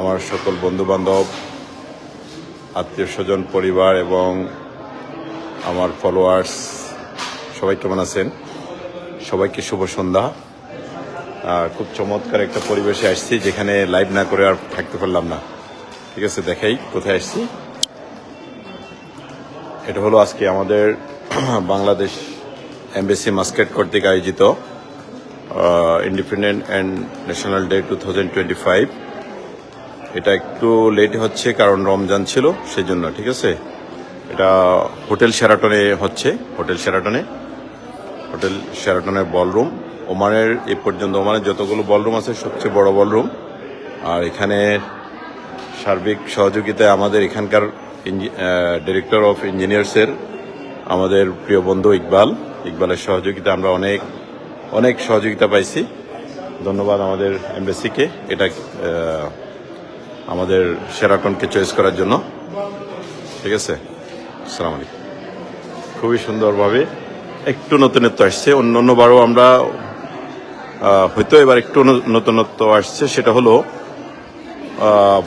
আমার সকল বন্ধু বান্ধব আত্মীয় স্বজন, পরিবার এবং আমার ফলোয়ার্স সবাই কেমন আছেন? সবাইকে শুভ সন্ধ্যা। খুব চমৎকার একটা পরিবেশে আসছি, যেখানে লাইভ না করে আর থাকতে পারলাম না। ঠিক আছে, দেখাই কোথায় আসছি। এটা হলো আজকে আমাদের বাংলাদেশ এমবেসি মাস্কেট কর্তৃক আয়োজিত independent and national day two thousand twenty five এটা একটু লেট হচ্ছে কারণ রমজান ছিল সেই জন্য ঠিক আছে? এটা হোটেল শেরাটনে হচ্ছে, হোটেল শেরাটনে হোটেল শেরাটনের বলরুম ওমানের, এ পর্যন্ত ওমানের যতগুলো বলরুম আছে, সবচেয়ে বড় বলরুম আর এখানে সার্বিক সহযোগিতায় আমাদের এখানকার ডিরেক্টর অফ ইঞ্জিনিয়ার্সের আমাদের প্রিয় বন্ধু ইকবাল। ইকবালের সহযোগিতা আমরা অনেক অনেক সহযোগিতা পাইছি। ধন্যবাদ আমাদের এমবেসিকে এটা আমাদের সেরাটনকে চয়েস করার জন্য? ঠিক আছে? আসসালামু আলাইকুম। খুবই সুন্দরভাবে একটু নতুনত্ব আসছে। অন্য অন্যবারও আমরা হয়তো এবার একটু নতুনত্ব আসছে। সেটা হলো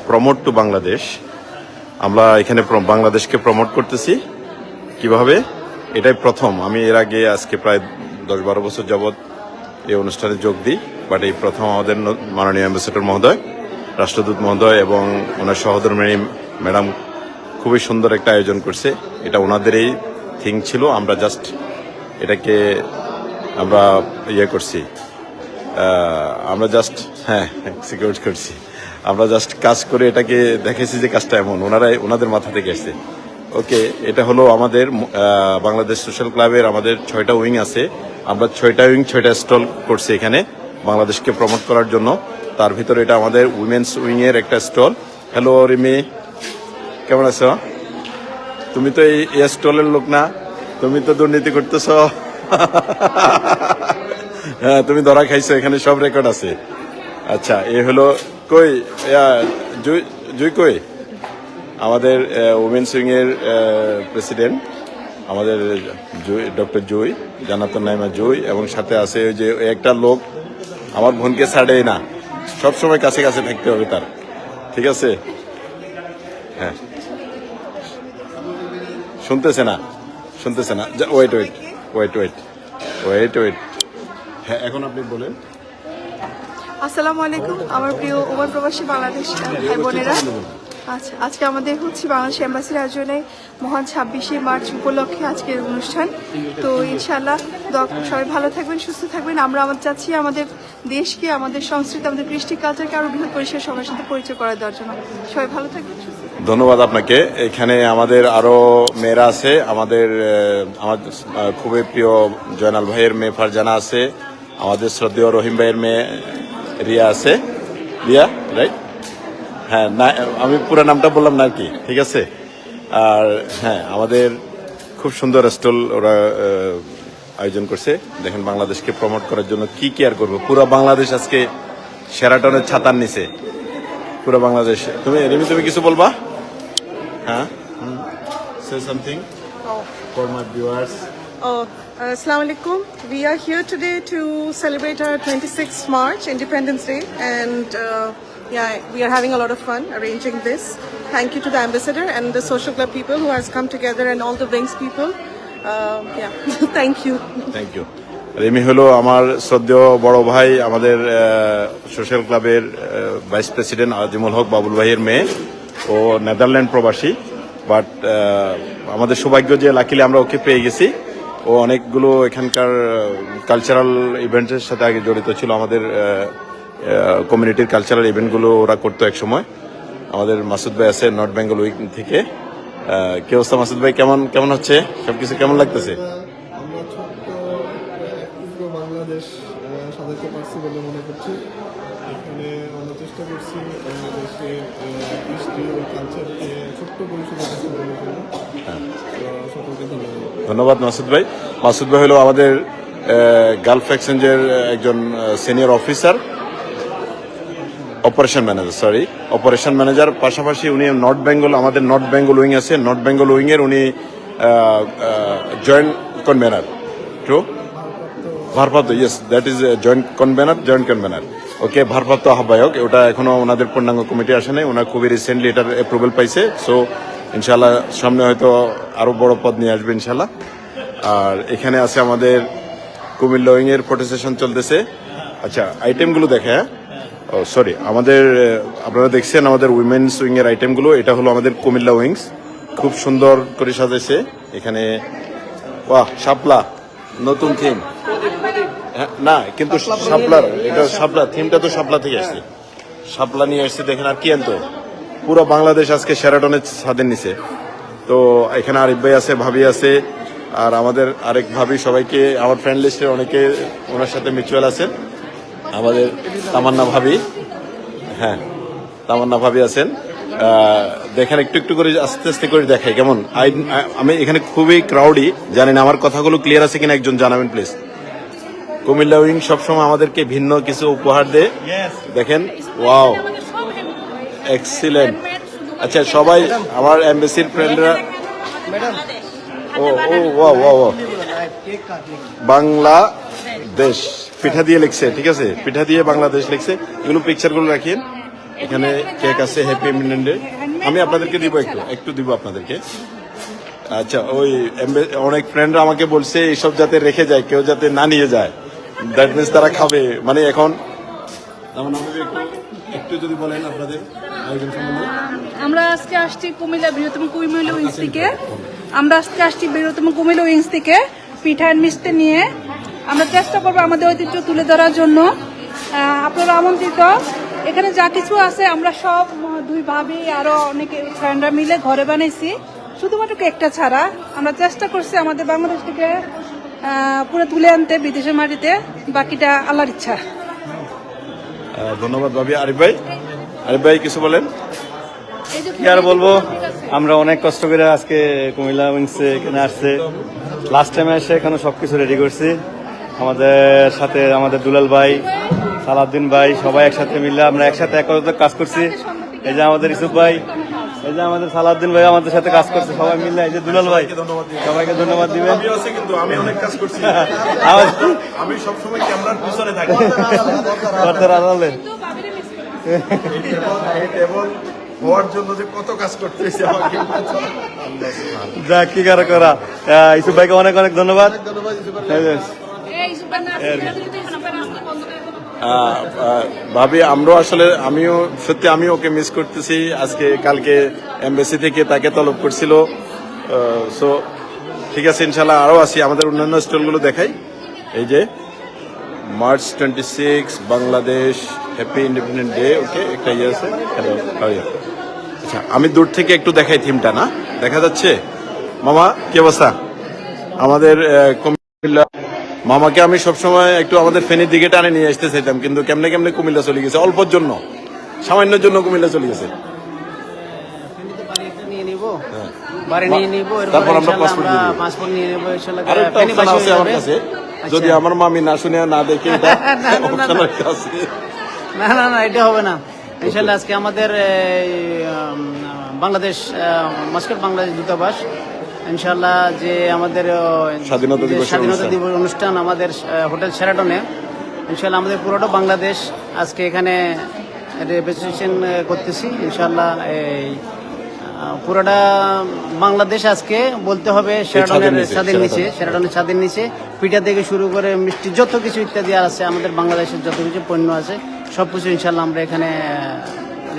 প্রমোট টু বাংলাদেশ আমরা এখানে বাংলাদেশকে প্রমোট করতেছি। কীভাবে? এটাই প্রথম। আমি এর আগে আজকে প্রায় দশ বারো বছর যাবৎ এই অনুষ্ঠানে যোগ দিই। বাট এই প্রথম আমাদের মাননীয় অ্যাম্বাসেডর মহোদয়। রাষ্ট্রদূত মহোদয় এবং ওনার সহধর্মিণী ম্যাডাম খুবই সুন্দর একটা আয়োজন করছে। এটা ওনাদেরই থিং ছিল, আমরা জাস্ট এটাকে আমরা ইয়ে করছি। আমরা জাস্ট হ্যাঁ সিকিউর করছি। আমরা জাস্ট কাজ করে এটাকে দেখেছি যে কাজটা এমন। ওনারাই, ওনাদের মাথা থেকে আসছে। ওকে, এটা হলো আমাদের বাংলাদেশ সোশ্যাল ক্লাবের আমাদের ছয়টা উইং আছে। আমরা ছয়টা উইং, ছয়টা স্টল করছি এখানে বাংলাদেশকে প্রমোট করার জন্য। তার ভিতরে এটা আমাদের উইমেন্স উইং এর একটা স্টল হ্যালো রিমি কেমন আছো? তুমি তো এই স্টলের লোক না। তুমি তো দুর্নীতি করতেছ। হ্যাঁ তুমি ধরা খাইছো, এখানে সব রেকর্ড আছে। আচ্ছা এ হলো কই? জুই কই? আমাদের উমেন্স উইং এর প্রেসিডেন্ট আমাদের জুই ডক্টর জুই জানাতন নাইমা জুই, এবং সাথে আছে ওই যে একটা লোক, আমার বোনকে ছাড়েই না। সব সময় কাছে কাছে থাকতে হবে তার। ঠিক আছে? হ্যাঁ। শুনতেছে না? শুনতেছে না? Wait wait wait wait wait wait হ্যাঁ এখন আপনি বলেন। আসসালামু আলাইকুম, আমার প্রিয় ওমান প্রবাসী বাংলাদেশ ভাই বোনেরা। আচ্ছা আজকে আমাদের হচ্ছে বাংলাদেশ এম্বাসির আয়োজনে মহান ছাব্বিশে মার্চ উপলক্ষে আজকের অনুষ্ঠান। তো ইনশাল্লাহ সবাই ভালো থাকবেন, সুস্থ থাকবেন। আমরা আমাদের চাচ্ছি আমাদের দেশকে, আমাদের সংস্কৃতি, আমাদের কৃষ্টি কালচারকে আরও বৃহৎ পরিসরে সবার সাথে পরিচয় করার দেওয়ার জন্য। সবাই ভালো থাকবেন ধন্যবাদ আপনাকে। এখানে আমাদের আরও মেয়েরা আছে। আমাদের আমার খুবই প্রিয় জয়নাল ভাইয়ের মেয়ে ফারজানা আছে। আমাদের শ্রদ্ধেয় রহিম ভাইয়ের মেয়ে রিয়া আছে। রিয়া রাইট হ্যাঁ না আমি পুরো নামটা বললাম না আর কি ঠিক আছে? আর হ্যাঁ আমাদের খুব সুন্দর স্টল ওরা আয়োজন করছে। দেখেন বাংলাদেশকে প্রমোট করার জন্য কি কেয়ার করব? পুরো বাংলাদেশ আজকে সেরাটনের ছাতার নিচে। পুরো বাংলাদেশ। তুমি রিমি তুমি কিছু বলবা? হ্যাঁ? Say something for my viewers Oh, uh, Assalamu alaikum. We are here today to celebrate our 26th March, Independence Day, and uh, yeah, we are having a lot of fun arranging this. Thank you to the ambassador and the social club people who has come together and all the wings people. Uh, yeah, thank you. Thank you Rimi হলো আমার শ্রদ্ধেয় বড় ভাই আমাদের social ক্লাবের vice president Azimul Haque Babul ভাইয়ের মেয়ে ও Netherland প্রবাসী বাট আমাদের সৌভাগ্য যে লাকিলে আমরা ওকে পেয়ে গেছি ও অনেকগুলো এখানকার কালচারাল ইভেন্টের সাথে আগে জড়িত ছিল আমাদের কমিউনিটির কালচারাল ইভেন্টগুলো ওরা করতো এক সময় আমাদের মাসুদ ভাই আছে নর্থ বেঙ্গল উইক থেকে। কি অবস্থা মাসুদ ভাই? কেমন কেমন হচ্ছে? সবকিছু কেমন লাগতেছে? আমরা ছোট্ট এক টুকরো বাংলাদেশ সাজাতে পারছি বলে মনে করছি। এখানে আমরা চেষ্টা করছি বাংলাদেশের আহ, ও কালচারকে ছোট্ট পরিসরে উপস্থাপনের জন্য। তো সকলকে ধন্যবাদ। ধন্যবাদ মাসুদ ভাই। মাসুদ ভাই হলো আমাদের গালফ এক্সচেঞ্জের একজন senior officer operation manager sorry operation manager পাশাপাশি উনি নর্থ বেঙ্গল আমাদের নর্থ বেঙ্গল উইং আছে। নর্থ বেঙ্গল উইং এর উনি জয়েন্ট কনভেনার ট্রু ভারপ্রাপ্ত yes that is joint convener joint convener okay ভারপ্রাপ্ত আহ্বায়ক, ওটা এখনও ওনাদের পূর্ণাঙ্গ কমিটি আসে নাই। ওনার খুবই রিসেন্টলি এটার অ্যাপ্রুভাল পাইছে। সো ইনশাল্লাহ সামনে হয়তো আরও বড় পদ নিয়ে আসবে ইনশাল্লাহ আর এখানে আছে আমাদের কুমিল্লা উইং এর ফটো সেশন চলতেছে। আচ্ছা আইটেমগুলো দেখে হ্যাঁ। সরি আমাদের আপনারা দেখছেন আমাদের উইমেন্স উইং এর আইটেমগুলো এটা হলো আমাদের কুমিল্লা উইংস খুব সুন্দর করে সাজাইছে। এখানে বাহ শাপলা নতুন থিম হ্যাঁ, না কিন্তু শাপলার এটা শাপলা থিমটা তো শাপলা থেকে আসছে। শাপলা নিয়ে আসছে দেখেন আর কি আনতো পুরো বাংলাদেশ আজকে সেরাটনের স্বাধীন নিছে। তো এখানে আরিফ ভাই আছে ভাবি আছে আর আমাদের আরেক ভাবি সবাইকে আমার ফ্রেন্ড লিস্টের অনেকে ওনার সাথে মিউচুয়াল আছেন। আমাদের তামান্না ভাবি। হ্যাঁ তামান্না ভাবি আছেন। দেখেন একটু একটু করে আস্তে আস্তে করে দেখাই কেমন? আমি এখানে খুবই ক্রাউডি জানেন আমার কথাগুলো ক্লিয়ার আছে কিনা একজন জানাবেন প্লিজ কুমিল্লা উইং সবসময় আমাদেরকে ভিন্ন কিছু উপহার দেয়। দেখেন ওয়াও এক্সিলেন্ট আচ্ছা সবাই আমার এমবেসির ফ্রেন্ডরা ও ও ওয়াও ওয়াও বাংলাদেশ পিঠা দিয়ে লিখছে ঠিক আছে? পিঠা দিয়ে বাংলাদেশ লিখছে। এগুলো পিকচারগুলো রাখেন। এখানে কেক আছে হ্যাপি ইমিনেন্ট ডে আমি আপনাদেরকে দিব একটু একটু দিব আপনাদেরকে। আচ্ছা ওই অনেক ফ্রেন্ডরা আমাকে বলছে এইসব যাতে রেখে যায় কেউ যাতে না নিয়ে যায় দ্যাট মিনস তারা খাবে। মানে এখন আমাকে একটু যদি বলেন আপনাদের আমরা আজকে আসছি কুমিল্লা বৃহত্তম কুমিল্লা উইংস থেকে আমরা আজকে আসছি বৃহত্তম কুমিল্লা উইংস থেকে পিঠা মিষ্টি নিয়ে। আমরা চেষ্টা করব আমাদের ঐতিহ্য তুলে ধরার জন্য। আপনারা আমন্ত্রিত। এখানে যা কিছু আছে আমরা সব দুই ভাবি আরও অনেকে ফ্রেন্ডরা মিলে ঘরে বানাইছি। শুধুমাত্র কেকটা ছাড়া। আমরা চেষ্টা করছি আমাদের বাংলাদেশ থেকে পুরো তুলে আনতে বিদেশের মাটিতে। বাকিটা আল্লাহর ইচ্ছা। ধন্যবাদ ভাবি। আরিফ ভাই? আরিফ ভাই কিছু বলেন? কি আর বলব? আমরা অনেক কষ্ট করে আজকে কুমিল্লা উইংসে এখানে আসছে। লাস্ট টাইমে এসে এখানে সবকিছু রেডি করছি। আমাদের সাথে আমাদের দুলাল ভাই সালাউদ্দিন ভাই সবাই একসাথে মিলে আমরা একসাথে একত্রে কাজ করছি। এই যে আমাদের ইসুফ ভাই এই যে আমাদের সালাউদ্দিন ভাই আমাদের সাথে কাজ করছে সবাই মিলে। এই যে দুলাল ভাই সবাইকে ধন্যবাদ দিবেন। আমিও আছি কিন্তু আমি অনেক কাজ করছি। আমি সবসময় ক্যামেরার পিছনে থাকি। কর্তার আড়ালে। এই টেবল হওয়ার জন্য যে কত কাজ করতেছি যাক কি করা করা। ইসুফ ভাইকে অনেক অনেক ধন্যবাদ। আহ, ভাবি, আমরাও আসলে, আমিও, সত্যি আমি ওকে মিস করতেছি। আজকে, কালকে এমবেসি থেকে তাকে তলব করছিল। সো ঠিক আছে, ইনশাল্লাহ আরও আসি আমাদের অন্যান্য স্টলগুলো দেখাই। এই যে March twenty six Bangladesh happy independent day okay একটা ইয়ে আছে। হ্যালো আচ্ছা আমি দূর থেকে একটু দেখাই থিমটা না? দেখা যাচ্ছে? মামা, কি অবস্থা? আমাদের মামাকে আমি সবসময় একটু আমাদের ফেনীর দিকে টানে নিয়ে আসতে চাইতাম কিন্তু কেমনে কেমনে কুমিল্লা চলে গেছে অল্পর জন্য সামান্যর জন্য কুমিল্লা চলে গেছে তারপর আমরা। পাসপোর্ট নিয়ে নেব একটা অপশন আছে আমার কাছে আচ্ছা। যদি আমার মামি না শুনে না দেখে না, না, না। এটা হবে না ইনশাআল্লাহ আজকে আমাদের বাংলাদেশ মাস্কট বাংলাদেশ দূতাবাস ইনশাআল্লাহ যে আমাদের স্বাধীনতা স্বাধীনতা দিবস অনুষ্ঠান আমাদের হোটেল সেরাটনে ইনশাল্লাহ আমাদের পুরোটা বাংলাদেশ আজকে এখানে রেজিস্ট্রেশন করতেছি। ইনশাল্লাহ এই পুরোটা বাংলাদেশ আজকে বলতে হবে সেরাটনের স্বাধীন নিচে। সেরাটনের স্বাধীন নিচে পিঠা থেকে শুরু করে মিষ্টি যত কিছু ইত্যাদি আর আছে আমাদের বাংলাদেশের যত কিছু পণ্য আছে সব কিছু ইনশাল্লাহ আমরা এখানে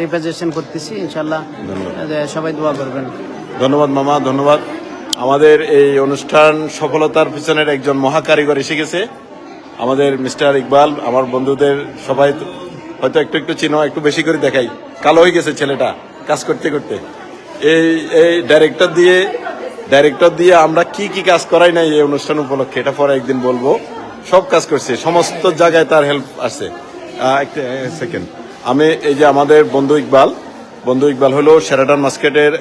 রিপ্রেজেন্টেশন করতেছি। ইনশাল্লাহ সবাই দোয়া করবেন। ধন্যবাদ মামা ধন্যবাদ। আমাদের এই অনুষ্ঠান সফলতার পিছনের একজন মহাকারিগর এসে গেছে। আমাদের মিস্টার ইকবাল, আমার বন্ধুদের সবাই হয়তো একটু একটু চিনো, একটু বেশি করে দেখাই। কালো হয়ে গেছে ছেলেটা কাজ করতে করতে। এই এই ডাইরেক্টর দিয়ে ডাইরেক্টর দিয়ে আমরা কি কি কাজ করাই নাই এই অনুষ্ঠান উপলক্ষে, এটা পরে একদিন বলব। সব কাজ করছে, সমস্ত জায়গায় তার হেল্প আছে। সেকেন্ড আমি এই যে আমাদের বন্ধু ইকবাল বন্ধু ইকবাল হলো সেরাটন মার্কেটের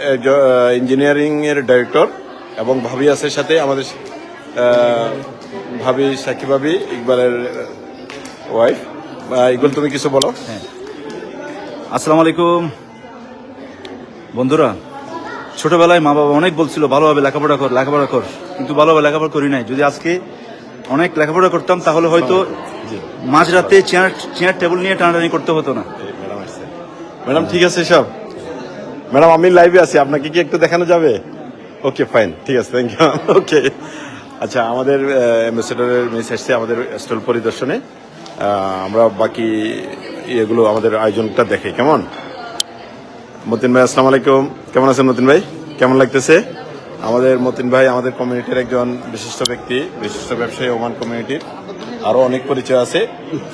ইঞ্জিনিয়ারিং এর ডাইরেক্টর এবং ভাবি আছে সাথে আমাদের ভাবি সাক্ষী ভাবি ইকবালের ওয়াইফ ইকবাল তুমি কিছু বলো? আসসালামু আলাইকুম। বন্ধুরা ছোটবেলায় মা বাবা অনেক বলছিল ভালোভাবে লেখাপড়া কর লেখাপড়া কর। কিন্তু ভালোভাবে লেখাপড়া করি নাই। যদি আজকে অনেক লেখাপড়া করতাম তাহলে হয়তো মাঝরাতে চেয়ার চেয়ার টেবিল নিয়ে টানাটানি করতে হতো না। ম্যাডাম ম্যাডাম ঠিক আছে সব। ম্যাডাম আমি লাইভে আছি। আপনাকে কি একটু দেখানো যাবে? ওকে ফাইন ঠিক আছে থ্যাংক ইউ ওকে আচ্ছা আমাদের অ্যাম্বাসেডারের মিস এসছে আমাদের স্টল পরিদর্শনে। আমরা বাকি ইয়েগুলো আমাদের আয়োজনটা দেখে কেমন? মতিন ভাই, আসসালামু আলাইকুম। কেমন আছেন মতিন ভাই? কেমন লাগতেছে? আমাদের মতিন ভাই আমাদের কমিউনিটির একজন বিশিষ্ট ব্যক্তি, বিশিষ্ট ব্যবসায়ী ওমান কমিউনিটির আরও অনেক পরিচয় আছে,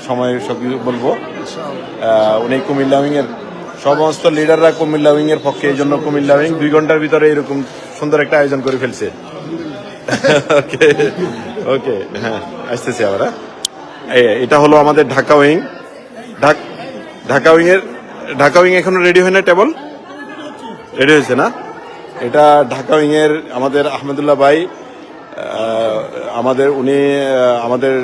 সময় সব বলব। উনি কুমিল্লা উইং এর সমস্ত লিডাররা কুমিল্লা উইং এর পক্ষে, এই জন্য কুমিল্লা উইং দুই ঘণ্টার ভিতরে এরকম সুন্দর একটা আয়োজন করে ফেলছে। ওকে ওকে হ্যাঁ আসতেছি আবার হ্যাঁ? এটা হলো আমাদের ঢাকা উইং। ঢাক- ঢাকা উইং এর ঢাকা উইং এখনও রেডি হয় না টেবল রেডি হয়েছে না? এটা ঢাকা উইং এর আমাদের আহমেদুল্লাহ ভাই আমাদের উনি আমাদের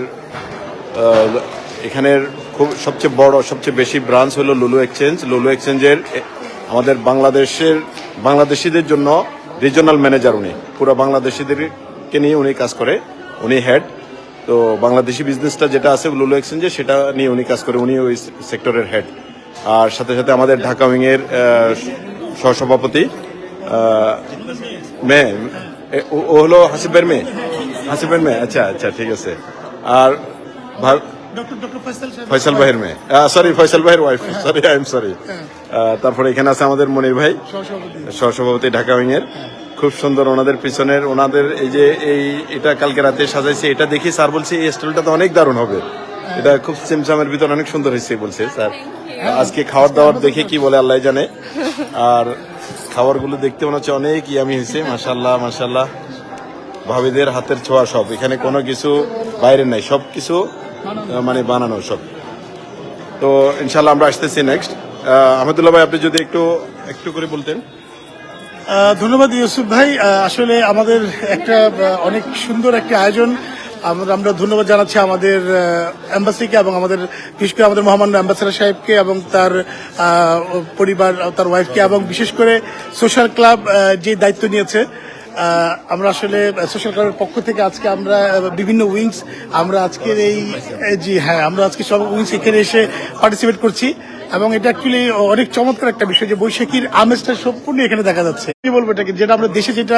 এখানের খুব সবচেয়ে বড়, সবচেয়ে বেশি ব্রাঞ্চ হলো লুলু এক্সচেঞ্জ লুলু এক্সচেঞ্জের আমাদের বাংলাদেশের, বাংলাদেশিদের জন্য রিজনাল ম্যানেজার উনি। পুরো বাংলাদেশিদেরকে নিয়ে উনি কাজ করে। উনি হেড তো বাংলাদেশি বিজনেসটা যেটা আছে লুলু এক্সচেঞ্জে সেটা নিয়ে উনি কাজ করে। উনি ওই সেক্টরের হেড আর সাথে সাথে আমাদের ঢাকা উইংয়ের সহসভাপতি মেয়ে ও হলো হাসিবের মেয়ে। হাসিবের মেয়ে আচ্ছা আচ্ছা ঠিক আছে। আর ফয়সাল ভাইয়ের মেয়ে। সরি ফয়সাল ভাইয়ের wife sorry I am sorry তারপরে এখানে আছে আমাদের মনির ভাই। সহসভাপতি। ঢাকা উইং এর খুব সুন্দর ওনাদের পিছনের ওনাদের এই যে এই এটা কালকে রাতে সাজাইছে এটা দেখি স্যার বলছে এই স্টলটা তো অনেক দারুণ হবে। এটা খুব সিমসামের ভিতর অনেক সুন্দর হয়েছে বলছে স্যার। আজকে খাওয়ার দাওয়ার দেখে কি বলে আল্লাহ জানে। আর খাবারগুলো দেখতে মনে হচ্ছে অনেক ইয়ামি হয়েছে মাসাল্লাহ মাসাল্লাহ ভাবিদের হাতের ছোঁয়া সব। এখানে কোনো কিছু বাইরে নাই। সব কিছু মানে বানানো সব। তো ইনশাল্লাহ আমরা আসতেছি নেক্সট আহমদুল্লাহ ভাই আপনি যদি একটু একটু করে বলতেন। ধন্যবাদ ইউসুফ ভাই। আসলে আমাদের একটা অনেক সুন্দর একটা আয়োজন। আমরা আমরা ধন্যবাদ জানাচ্ছি আমাদের এম্বাসিকে এবং আমাদের বিশেষ করে আমাদের মহামান্য অ্যাম্বাসেডার সাহেবকে এবং তার পরিবার তার ওয়াইফকে এবং বিশেষ করে সোশ্যাল ক্লাব যে দায়িত্ব নিয়েছে। আমরা আসলে সোশ্যাল ক্লাবের পক্ষ থেকে আজকে আমরা বিভিন্ন উইংস আমরা আজকের এই জি হ্যাঁ আমরা আজকে সব উইংস এখানে এসে পার্টিসিপেট করছি। এবং এটা অ্যাকচুয়ালি অনেক চমৎকার একটা বিষয় যে বৈশাখীর আমেজটা সম্পূর্ণ এখানে দেখা যাচ্ছে। কি বলব এটাকে? যেটা আমরা দেশে যেটা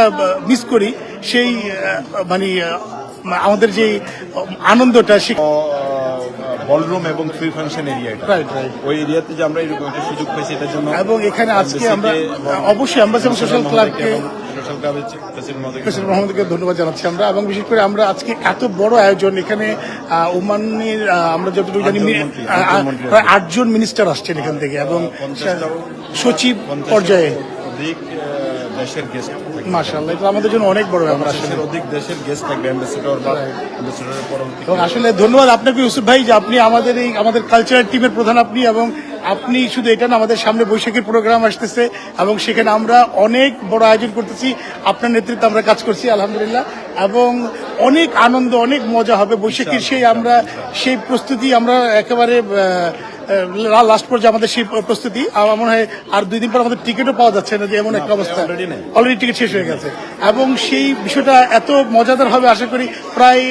মিস করি, সেই মানে আমাদের যে আনন্দটা, সে বলরুম এবং free function area right right ওই এরিয়াতে যে আমরা এরকম একটা সুযোগ পেয়েছি এটার জন্য এবং এখানে আজকে আমরা অবশ্যই অ্যাম্বাসি এবং সোশ্যাল ক্লাবকে মোহাম্মদকে ধন্যবাদ জানাচ্ছি আমরা এবং বিশেষ করে আমরা আজকে এত বড় আয়োজন এখানে ওমানের আমরা যতটুকু জানি প্রায় আটজন মিনিস্টার আসছেন এখান থেকে এবং সচিব পর্যায়ে। দেশের গেস্ট মার্শাল্লাহ এটা আমাদের জন্য অনেক বড় ব্যাপার আসলে। অধিক দেশের গেস্ট থাকবে অ্যাম্বাসেডর বা অ্যাম্বাসেডরের পরবর্তী আসলে ধন্যবাদ আপনাকে ইউসুফ ভাই যে আপনি আমাদের এই আমাদের কালচারাল টিমের প্রধান আপনি এবং আপনি শুধু এটা না আমাদের সামনে বৈশাখীর প্রোগ্রাম আসতেছে এবং সেখানে আমরা অনেক বড় আয়োজন করতেছি। আপনার নেতৃত্বে আমরা কাজ করছি আলহামদুলিল্লাহ। এবং অনেক আনন্দ অনেক মজা হবে বৈশাখীর সেই আমরা সেই প্রস্তুতি আমরা একেবারে লাস্ট পর্যায়ে আমাদের সেই প্রস্তুতি। আমার মনে হয় আর দুই দিন পর আমাদের টিকিটও পাওয়া যাচ্ছে না যে এমন একটা অবস্থা। অলরেডি টিকিট শেষ হয়ে গেছে। এবং সেই বিষয়টা এত মজাদার হবে আশা করি প্রায়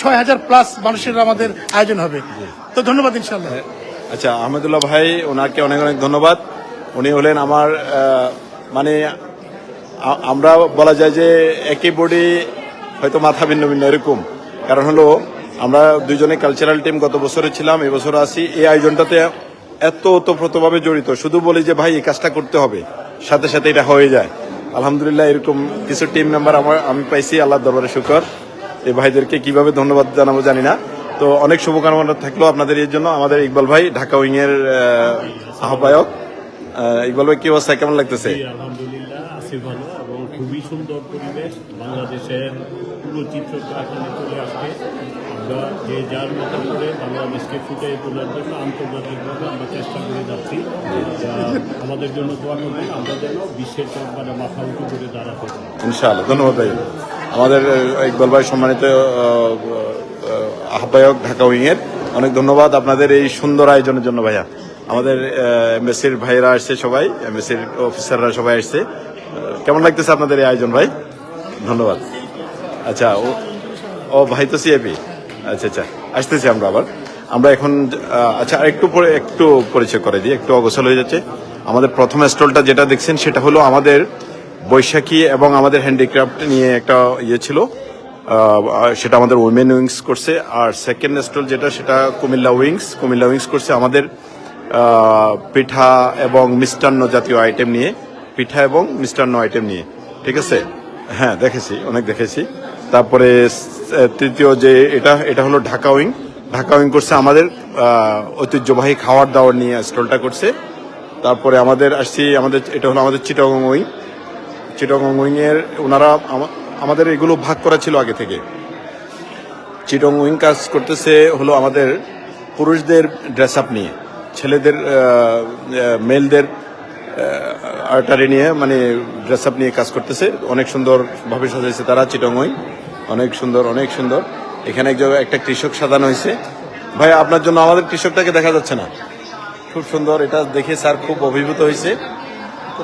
ছয় হাজার প্লাস মানুষের আমাদের আয়োজন হবে। তো ধন্যবাদ ইনশাল্লাহ আচ্ছা আহমেদুল্লাহ ভাই ওনাকে অনেক অনেক ধন্যবাদ। উনি হলেন আমার মানে আমরা বলা যায় যে একই বডি হয়তো মাথা ভিন্ন ভিন্ন এরকম। কারণ হলো আমরা দুজনে কালচারাল টিম গত বছরে ছিলাম, এবছর আছি। এই আয়োজনটাতে এত ওতপ্রোতভাবে জড়িত। শুধু বলি যে, ভাই, এই কাজটা করতে হবে। সাথে সাথে এটা হয়ে যায়। আলহামদুলিল্লাহ, এরকম কিছু টিম মেম্বার আমার, আমি পাইছি আল্লাহ দরবারে শুকর। এই ভাইদেরকে কীভাবে ধন্যবাদ জানাব জানি না। তো অনেক শুভকামনা থাকল আপনাদের এর জন্য। আমাদের ইকবাল ভাই, ঢাকা উইং এর আহ্বায়ক। ইকবাল ভাই, কি অবস্থা? কেমন লাগতেছে? খুবই সুন্দর পরিবেশ। বাংলাদেশের পুরো যে যার মতো করে বাংলাদেশকে ফুটিয়ে তোলার জন্য আন্তর্জাতিকভাবে আমরা চেষ্টা করে যাচ্ছি। আমাদের জন্য দোয়া করবেন আমরা যেন বিশ্বের চরকারে মাথা উঁচু করে দাঁড়াতে পারি। ইনশাআল্লাহ ধন্যবাদ ভাই। আমাদের ইকবাল ভাই সম্মানিত আহ, আহ, আহ্বায়ক ঢাকা উইং এর অনেক ধন্যবাদ আপনাদের এই সুন্দর আয়োজনের জন্য ভাইয়া। আমাদের এমবেসির ভাইয়েরা আসছে সবাই এমবেসির অফিসাররা সবাই আসছে। কেমন লাগতেছে আপনাদের এই আয়োজন ভাই? ধন্যবাদ। আচ্ছা ও ও ভাই তো সিএপি আচ্ছা আচ্ছা। আসতেছি আমরা আবার। আমরা এখন আচ্ছা আরেকটু পরে, একটু পরিচয় করে দিই, একটু অগোছল হয়ে যাচ্ছে। আমাদের প্রথম স্টলটা যেটা দেখছেন, সেটা হলো আমাদের বৈশাখী এবং আমাদের হ্যান্ডিক্রাফট নিয়ে একটা ইয়ে ছিল। সেটা আমাদের উইমেন উইংস করছে। আর সেকেন্ড স্টল যেটা, সেটা কুমিল্লা উইংস কুমিল্লা উইংস করছে আমাদের পিঠা এবং মিষ্টান্ন জাতীয় আইটেম নিয়ে। পিঠা এবং মিষ্টান্ন আইটেম নিয়ে। ঠিক আছে? হ্যাঁ দেখেছি, অনেক দেখেছি। তারপরে তৃতীয় যে এটা এটা হলো ঢাকা উইং। ঢাকা উইং করছে আমাদের ঐতিহ্যবাহী খাওয়ার দাওয়ার নিয়ে স্টলটা করছে। তারপরে আমাদের আসছি, আমাদের, এটা হলো আমাদের চিটাগং উইং। চিটাগং উইং এর ওনারা আমাদের এগুলো ভাগ করা ছিল আগে থেকে। চিটং উইং কাজ করতেছে হলো আমাদের পুরুষদের ড্রেস আপ নিয়ে। ছেলেদের মেলদের আর্টারি নিয়ে মানে ড্রেস আপ নিয়ে কাজ করতেছে। অনেক সুন্দর ভাবে সাজাইছে তারা চিটং উইং অনেক সুন্দর অনেক সুন্দর। এখানে এক জায়গায় একটা কৃষক সাজানো হয়েছে। ভাই, আপনার জন্য আমাদের কৃষকটাকে দেখা যাচ্ছে না। খুব সুন্দর, এটা দেখে স্যার খুব অভিভূত হয়েছে।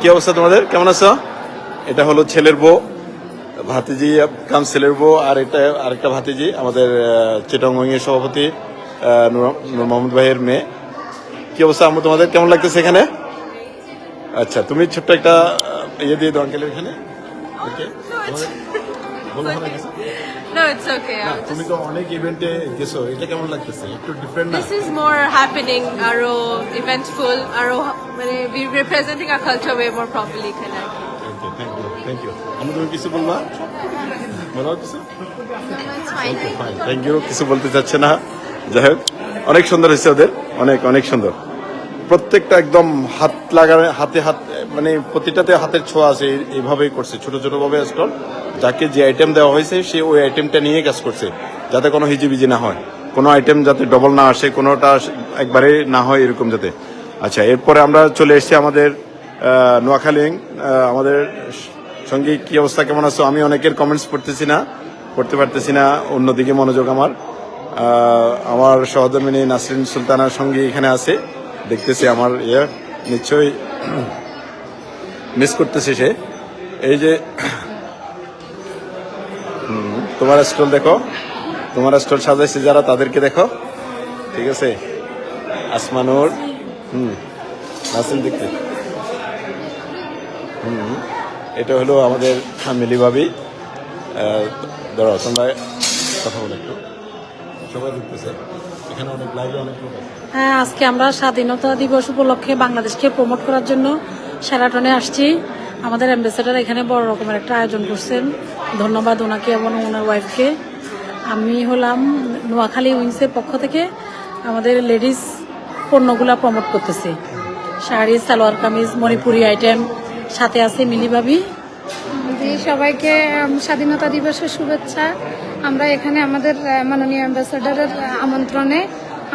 কি অবস্থা তোমাদের? কেমন আছো? এটা হলো ছেলের বউ, ভাতিজি, কাম ছেলের বউ, আর এটা আরেকটা ভাতিজি, আমাদের চিটং এর সভাপতি নূর ভাইয়ের মেয়ে। কি অবস্থা আমরা তোমাদের? কেমন লাগতেছে এখানে? আচ্ছা তুমি ছোট্ট একটা ইয়ে দিয়ে দাও আঙ্কেলের এখানে। ওকে বলো ভালো No, it's okay. না, তুমি তো অনেক ইভেন্টে গেছো এটা কেমন লাগতেছে? একটু ডিফারেন্ট না? This is more happening, aro eventful, aro মানে we representing our culture way more properly এখানে আর থ্যাংক ইউ থ্যাংক ইউ আমি তুমি কিছু বলবা? বলো কিছু? থ্যাংক ইউ কিছু বলতে চাচ্ছে না। যাই হোক অনেক সুন্দর হয়েছে ওদের অনেক অনেক সুন্দর। প্রত্যেকটা একদম হাত লাগানো হাতে হাত মানে প্রতিটাতে হাতের ছোঁয়া আছে এইভাবেই করছে। ছোট ছোট ভাবে স্টল যাকে যে আইটেম দেওয়া হয়েছে, সে ওই আইটেমটা নিয়ে কাজ করছে, যাতে কোনো হিজিবিজি না হয়। কোনো আইটেম যাতে ডবল না আসে, কোনোটা একবারে না হয়, এরকম যাতে। আচ্ছা এরপরে আমরা চলে এসেছি আমাদের নোয়াখালী আমাদের সঙ্গে কি অবস্থা, কেমন আছো? আমি অনেকের কমেন্টস পড়তেছি না, পড়তে পারতেছি না, অন্যদিকে মনোযোগ আমার। আমার সহধর্মিনী নাসরিন সুলতানার সঙ্গে এখানে আছে। দেখতেছি আমার ইয়ে নিশ্চয়ই মিস করতেছি সে। এই যে তোমার স্টল দেখো। তোমার স্টল সাজাইছে যারা, তাদেরকে দেখো। ঠিক আছে? আসমানুর, হুম নাসরিন দেখতে। হুম, এটা হলো আমাদের মিলি ভাবি। ধরো, তোমরা কথা বলো একটু। সবাই দেখতেছে। এখানে অনেক লাইভে অনেক লোক আছে। হ্যাঁ আজকে আমরা স্বাধীনতা দিবস উপলক্ষে বাংলাদেশকে প্রমোট করার জন্য সেরাটনে আসছি। আমাদের অ্যাম্বাসেডার এখানে বড় রকমের একটা আয়োজন করছেন। ধন্যবাদ ওনাকে এবং ওনার ওয়াইফকে আমি হলাম নোয়াখালী উইংসের পক্ষ থেকে আমাদের লেডিস পণ্যগুলা প্রমোট করতেছি। শাড়ি সালোয়ার কামিজ মণিপুরি আইটেম সাথে আছে মিলিবাবি। সবাইকে স্বাধীনতা দিবসের শুভেচ্ছা। আমরা এখানে আমাদের মাননীয় অ্যাম্বাসাডারের আমন্ত্রণে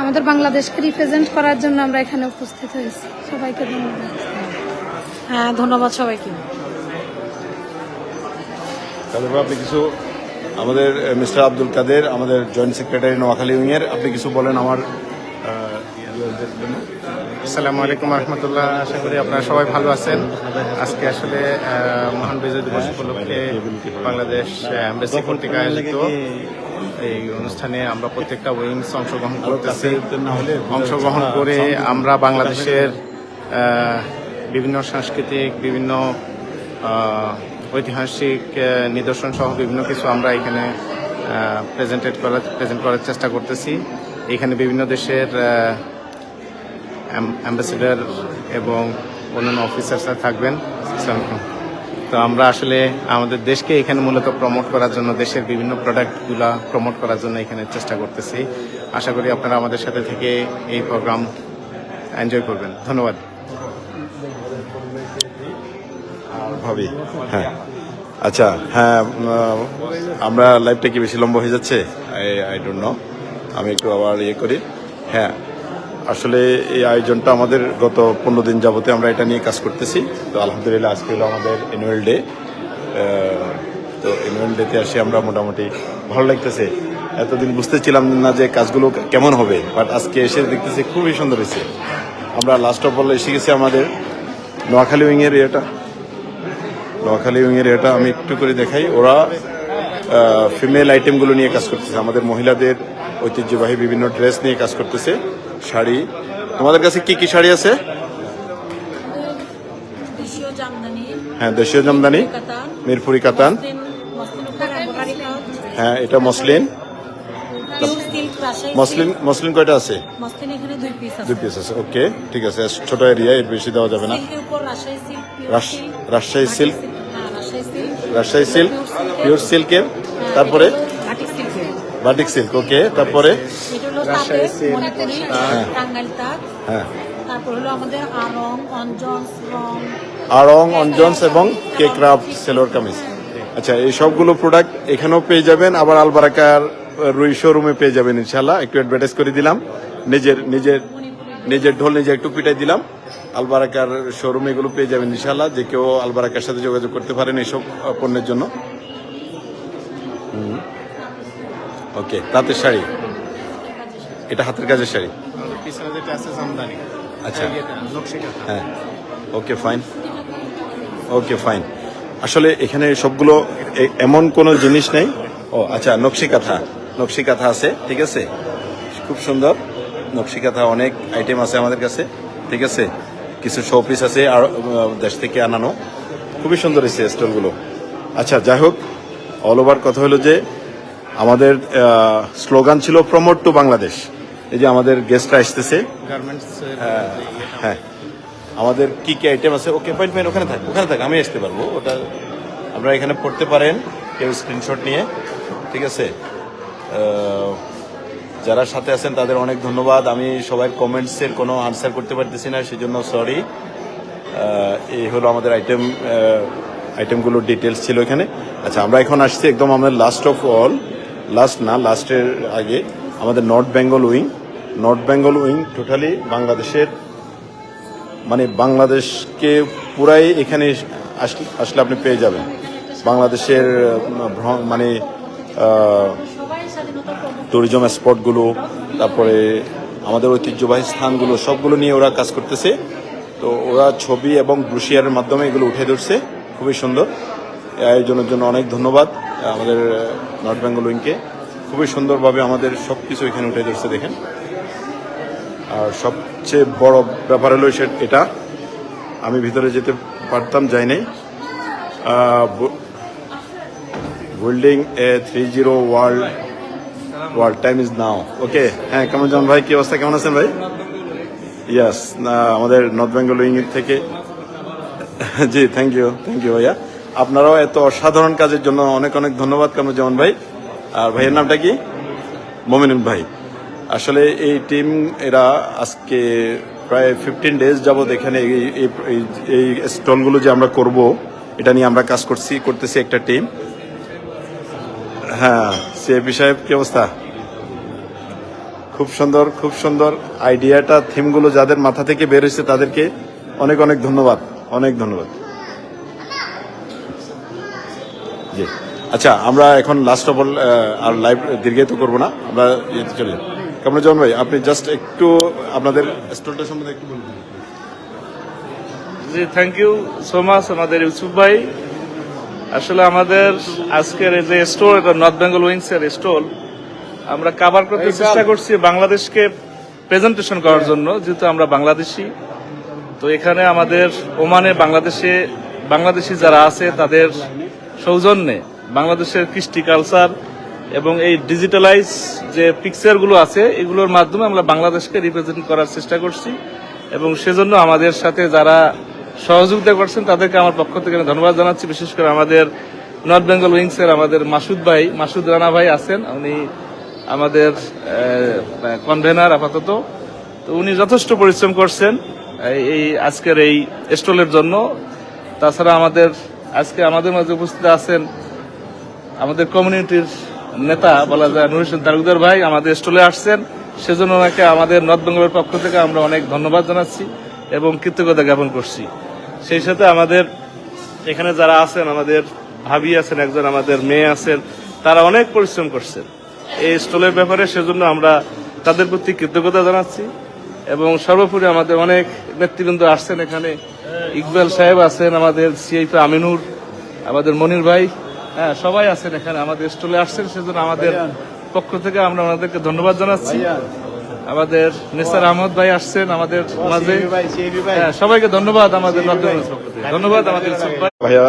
আমাদের বাংলাদেশকে রিপ্রেজেন্ট করার জন্য আমরা এখানে উপস্থিত হয়েছি। সবাইকে ধন্যবাদ। হ্যাঁ ধন্যবাদ সবাইকে। তাহলে আপনি কিছু আমাদের মিস্টার আব্দুল কাদের আমাদের জয়েন্ট সেক্রেটারি নোয়াখালী উইংয়ের আপনি কিছু বলেন আমার জন্য। আসসালামু আলাইকুম রহমতুল্লাহ। আশা করি আপনারা সবাই ভালো আছেন। আজকে আসলে মহান বিজয় দিবস উপলক্ষে বাংলাদেশ এম্বাসি কর্তৃক আয়োজিত এই অনুষ্ঠানে আমরা প্রত্যেকটা উইংস অংশগ্রহণ করতেছি। অংশগ্রহণ করে আমরা বাংলাদেশের বিভিন্ন সাংস্কৃতিক, বিভিন্ন ঐতিহাসিক নিদর্শন সহ বিভিন্ন কিছু আমরা এখানে প্রেজেন্টেড করার প্রেজেন্ট করার চেষ্টা করতেছি। এখানে বিভিন্ন দেশের অ্যাম্বাসেডার এবং অন্যান্য অফিসার্সরা থাকবেন। তো আমরা আসলে আমাদের দেশকে এখানে মূলত প্রমোট করার জন্য, দেশের বিভিন্ন প্রোডাক্টগুলা প্রমোট করার জন্য এখানে চেষ্টা করতেছি। আশা করি আপনারা আমাদের সাথে থেকে এই প্রোগ্রাম এনজয় করবেন। ধন্যবাদ। ভাবি হ্যাঁ। আচ্ছা হ্যাঁ আমরা লাইভটা কি বেশি লম্বা হয়ে যাচ্ছে? আই ডোন্ট নো আমি একটু আবার ইয়ে করি। হ্যাঁ। আসলে এই আয়োজনটা আমাদের গত পনেরো দিন যাবতে আমরা এটা নিয়ে কাজ করতেছি। তো আলহামদুলিল্লাহ আজকে হলো আমাদের অ্যানুয়াল ডে তো অ্যানুয়াল ডেতে আসি আমরা মোটামুটি ভালো লাগতেছে। এতদিন বুঝতেছিলাম না যে কাজগুলো কেমন হবে বাট আজকে এসে দেখতেছি খুবই সুন্দর হয়েছে। আমরা লাস্ট অফ অল এসে গেছি আমাদের নোয়াখালী উইংয়ের ইয়েটা। নোয়াখালী উইংয়ের এটা আমি একটু করে দেখাই। ওরা ফিমেল আইটেমগুলো নিয়ে কাজ করতেছে। আমাদের মহিলাদের ঐতিহ্যবাহী বিভিন্ন ড্রেস নিয়ে কাজ করতেছে। শাড়ি। তোমাদের কাছে কি কি শাড়ি আছে? হ্যাঁ দেশীয় জামদানি কাতান মিরপুরি কাতান হ্যাঁ এটা মসলিন। মসলিন মসলিন কয়টা আছে? দুই পিস আছে। দুই পিস আছে ওকে ঠিক আছে ছোট এরিয়া এর বেশি দেওয়া যাবে না। Rajshahi silk Rajshahi silk pure সিল্কের তারপরে? বাটিক সিল্ক ওকে তারপরে? হ্যাঁ। অঞ্জনস আড়ং অঞ্জনস এবং কে ক্রাফট সেলোর কামিজ আচ্ছা এই সবগুলো প্রোডাক্ট এখানেও পেয়ে যাবেন আবার আলবারাকার রুই শোরুমে পেয়ে যাবেন ইনশাল্লাহ একটু অ্যাডভার্টাইজ করে দিলাম। নিজের নিজের নিজের ঢোল নিজে একটু পিটাই দিলাম। আলবারাকার শোরুমে এগুলো পেয়ে যাবেন ইনশাল্লাহ যে কেউ আলবারাকার সাথে যোগাযোগ করতে পারেন এইসব পণ্যের জন্য। ওকে তাঁতের শাড়ি। এটা হাতের কাজের শাড়ি? আচ্ছা। হ্যাঁ ওকে ফাইন ওকে ফাইন আসলে এখানে সবগুলো এমন কোনো জিনিস নেই। ও আচ্ছা নকশি কাঁথা নকশি কাঁথা আছে ঠিক আছে? খুব সুন্দর। নকশি কাঁথা অনেক আইটেম আছে আমাদের কাছে ঠিক আছে? কিছু শো পিস আছে আর দেশ থেকে আনানো। খুবই সুন্দর এই স্টলগুলো আচ্ছা যাই হোক অল ওভার কথা হলো যে আমাদের স্লোগান ছিল প্রমোট টু বাংলাদেশ। এই যে আমাদের গেস্টরা আসতেছে। গার্মেন্টস হ্যাঁ আমাদের কি কি আইটেম আছে? ওকে ফাইন ওখানে থাক ওখানে থাক আমি আসতে পারব। ওটা আপনারা এখানে পড়তে পারেন কেউ স্ক্রিনশট নিয়ে। ঠিক আছে? যারা সাথে আছেন তাদের অনেক ধন্যবাদ। আমি সবাই কমেন্টসের কোনো আনসার করতে পারতেছি না সেজন্য সরি এই হলো আমাদের আইটেম আইটেমগুলোর ডিটেলস ছিল এখানে। আচ্ছা আমরা এখন আসছি একদম আমাদের লাস্ট অফ অল লাস্ট না লাস্টের আগে আমাদের North Bengal wing North Bengal wing totally বাংলাদেশের মানে বাংলাদেশকে পুরাই এখানে আসলে আপনি পেয়ে যাবেন। বাংলাদেশের মানে ট্যুরিজম স্পটগুলো তারপরে আমাদের ঐতিহ্যবাহী স্থানগুলো, সবগুলো নিয়ে ওরা কাজ করতেছে। তো ওরা ছবি এবং ব্রুশিয়ারের মাধ্যমে এগুলো উঠে ধরছে। খুবই সুন্দর। আয়োজনের জন্য অনেক ধন্যবাদ আমাদের নর্থ বেঙ্গল উইংকে খুবই সুন্দরভাবে আমাদের সব কিছু এখানে উঠে ধরছে, দেখেন। আর সবচেয়ে বড় ব্যাপার হলো সে এটা। আমি ভিতরে যেতে পারতাম, যাই নাই। Building A three zero world world time is now okay হ্যাঁ কেমন জন ভাই, কি অবস্থা, কেমন আছেন ভাই? ইয়াস আমাদের নর্থ বেঙ্গল উইং থেকে জি থ্যাংক ইউ থ্যাংক ইউ ভাইয়া। আপনারাও এত অসাধারণ কাজের জন্য অনেক অনেক ধন্যবাদ, কামরুজ্জামান ভাই। আর ভাইয়ের নামটা কি? মমিনুল ভাই। আসলে এই টিম, এরা আজকে প্রায় ফিফটিন ডেজ যাবৎ এখানে এই- স্টলগুলো যে আমরা করব, এটা নিয়ে আমরা কাজ করছি, করতেছি একটা টিম হ্যাঁ সিএপি সাহেব, কি অবস্থা? খুব সুন্দর খুব সুন্দর। আইডিয়াটা থিমগুলো যাদের মাথা থেকে বের হয়েছে তাদেরকে অনেক অনেক ধন্যবাদ অনেক ধন্যবাদ। জি। আচ্ছা আমরা এখন লাস্ট অফ অল আর লাইভ দীর্ঘায়িত করব না। আমরা ইয়েতে চলে কেমন জন ভাই আপনি জাস্ট একটু আপনাদের স্টলটা সম্বন্ধে একটু বলুন। জি থ্যাংক ইউ সো মাচ আমাদের ইউসুফ ভাই। আসলে আমাদের আজকের এই যে স্টোর এটা নর্থ বেঙ্গল উইংস এর স্টোর আমরা কাভার করতে চেষ্টা করছি বাংলাদেশকে প্রেজেন্টেশন করার জন্য যেহেতু আমরা বাংলাদেশি। তো এখানে আমাদের ওমানে বাংলাদেশে বাংলাদেশি যারা আছে, তাদের সৌজন্যে বাংলাদেশের কৃষ্টি কালচার এবং এই ডিজিটালাইজ যে পিকচারগুলো আছে, এগুলোর মাধ্যমে আমরা বাংলাদেশকে রিপ্রেজেন্ট করার চেষ্টা করছি। এবং সেজন্য আমাদের সাথে যারা সহযোগিতা করছেন, তাদেরকে আমার পক্ষ থেকে ধন্যবাদ জানাচ্ছি। বিশেষ করে আমাদের নর্থ বেঙ্গল উইংসের আমাদের মাসুদ ভাই, মাসুদ রানা ভাই আছেন। উনি আমাদের কনভেনার আপাতত। তো উনি যথেষ্ট পরিশ্রম করছেন এই আজকের এই স্টলের জন্য। তাছাড়া আমাদের, আজকে আমাদের মাঝে উপস্থিত আছেন আমাদের কমিউনিটির নেতা বলা যায় নুর হোসেন তালুকদার ভাই, আমাদের স্টলে আসছেন। সেজন্য ওনাকে আমাদের নর্থ বেঙ্গলের পক্ষ থেকে আমরা অনেক ধন্যবাদ জানাচ্ছি এবং কৃতজ্ঞতা জ্ঞাপন করছি। সেই সাথে আমাদের এখানে যারা আছেন, আমাদের ভাবি আছেন, একজন আমাদের মেয়ে আছেন, তারা অনেক পরিশ্রম করছেন। এই স্টলের ব্যাপারে সেজন্য আমরা তাদের প্রতি কৃতজ্ঞতা জানাচ্ছি এবং সর্বোপরি আমাদের অনেক নেতৃবৃন্দ আসছেন এখানে। ইকবাল সাহেব আছেন আমাদের সিআইপি আমিনুর আমাদের মনির ভাই। হ্যাঁ সবাই আছেন এখানে আমাদের স্টলে আসছেন সেজন্য আমাদের পক্ষ থেকে আমরা ওনাদেরকে ধন্যবাদ জানাচ্ছি। আমাদের নেসার আহমদ ভাই আসছেন আমাদের মাঝে। হ্যাঁ, সবাইকে ধন্যবাদ আমাদের ধন্যবাদ আমাদের ভাইয়া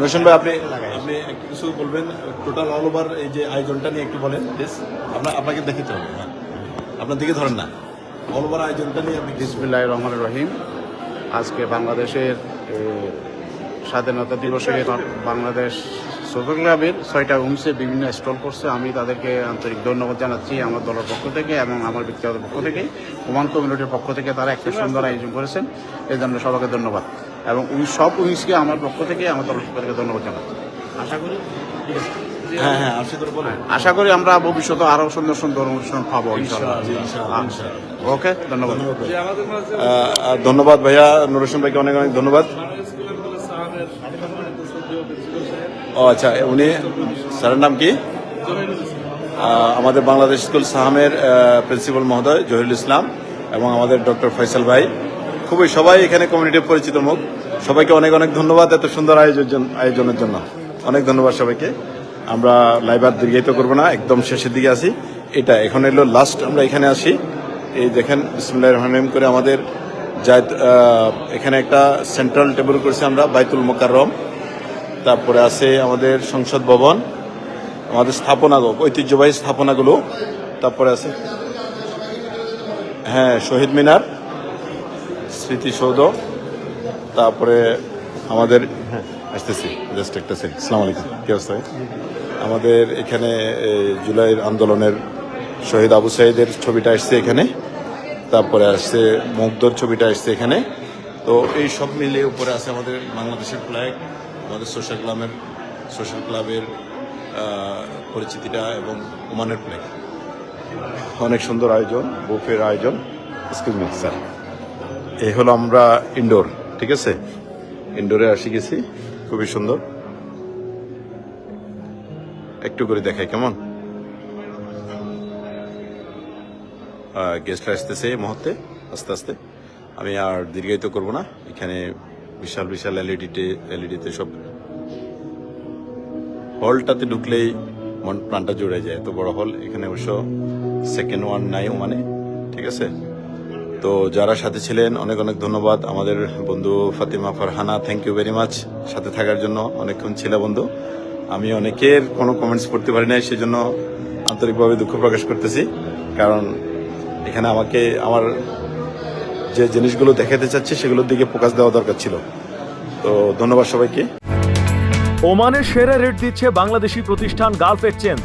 নৈশন ভাই আপনি আপনি কিছু বলবেন। টোটাল অল ওভার এই যে আয়োজনটা নিয়ে একটু বলেন প্লিজ আপনার আপনাকে দেখিতে হবে হ্যাঁ। আপনার দিকে ধরেন না। অল ওভার আয়োজনটা নিয়ে আপনি কিছু বিসমিল্লাহ রহমান রহিম। আজকে বাংলাদেশের স্বাধীনতা দিবসে বাংলাদেশ সোশ্যাল ক্লাবের ছয়টা হোমসে বিভিন্ন স্টল করছে। আমি তাদেরকে আন্তরিক ধন্যবাদ জানাচ্ছি আমার দলের পক্ষ থেকে এবং আমার ব্যক্তিগত পক্ষ থেকে। ওমান কমিউনিটির পক্ষ থেকে তারা একটা সুন্দর আয়োজন করেছেন এই জন্য সবাইকে ধন্যবাদ। এবং সব উইংসকে আমার পক্ষ থেকে, আমার দলের পক্ষ থেকে ধন্যবাদ জানাচ্ছি। আশা করি হ্যাঁ হ্যাঁ আশা করে আমরা ভবিষ্যতে আরও সুন্দর সুন্দর অনুষ্ঠান পাবো ইনশাআল্লাহ। ওকে ধন্যবাদ। ধন্যবাদ ভাইয়া নুর হোসেন ভাইকে অনেক অনেক ধন্যবাদ। ও আচ্ছা উনি স্যারের নাম কি? আমাদের বাংলাদেশ স্কুল সাহামের প্রিন্সিপাল মহোদয় জহিরুল ইসলাম এবং আমাদের ডক্টর ফয়সাল ভাই। খুবই সবাই এখানে কমিউনিটির পরিচিত মুখ। সবাইকে অনেক অনেক ধন্যবাদ এত সুন্দর আয়োজন আয়োজনের জন্য। অনেক ধন্যবাদ সবাইকে। আমরা লাইভ আর দীর্ঘায়িত করব না, একদম শেষের দিকে আসি এটা এখন এলো লাস্ট আমরা এখানে আসি। এই দেখেন, বিসমুল্লাহ রহমান রহিম করে আমাদের জায়দ এখানে একটা সেন্ট্রাল টেবিল করেছি আমরা, বাইতুল মোকাররম। তারপরে আছে আমাদের সংসদ ভবন, আমাদের স্থাপনা ঐতিহ্যবাহী স্থাপনাগুলো। তারপরে আছে হ্যাঁ শহীদ মিনার, স্মৃতিসৌধ। তারপরে আমাদের হ্যাঁ আসতেছি জাস্ট একটা সেকেন্ড আসসালামু আলাইকুম। কি অবস্থা আমাদের এখানে জুলাইয়ের আন্দোলনের শহীদ আবু সাইদের ছবিটা আসছে এখানে, তারপরে আসছে মুগ্ধর ছবিটা আসছে এখানে। তো এই সব মিলে উপরে আছে আমাদের বাংলাদেশের ফ্ল্যাগ আমাদের সোশ্যাল ক্লাবের সোশ্যাল ক্লাবের পরিচিতিটা এবং ওমানের ফ্ল্যাগ অনেক সুন্দর আয়োজন, বুফের আয়োজন। এক্সকিউজ মি স্যার এই হলো আমরা ইনডোর ঠিক আছে? ইনডোরে আসি গেছি। খুবই সুন্দর। একটু করে দেখাই কেমন? গেস্ট আসতেছে এই মুহূর্তে, আস্তে আস্তে। আমি আর দীর্ঘায়িত করব না। এখানে বিশাল বিশাল এলইডিতে এলইডিতে সব হলটাতে ঢুকলেই মন প্রাণটা জুড়ে যায়। এত বড় হল এখানে অবশ্য সেকেন্ড ওয়ান নাই মানে ঠিক আছে? তো যারা সাথে ছিলেন, অনেক অনেক ধন্যবাদ। আমাদের বন্ধু Fatima Farhana thank you very much সাথে থাকার জন্য অনেকক্ষণ ছিল বন্ধু। আমি অনেকের কোনো কমেন্টস পড়তে পারি নাই, সেজন্য আন্তরিকভাবে দুঃখ প্রকাশ করতেছি। কারণ এখানে আমাকে, আমার যে জিনিসগুলো দেখাতে চাচ্ছি, সেগুলোর দিকে ফোকাস দেওয়া দরকার ছিল। তো ধন্যবাদ সবাইকে। ওমানের সেরা রেট দিচ্ছে বাংলাদেশি প্রতিষ্ঠান গালফ এক্সচেঞ্জ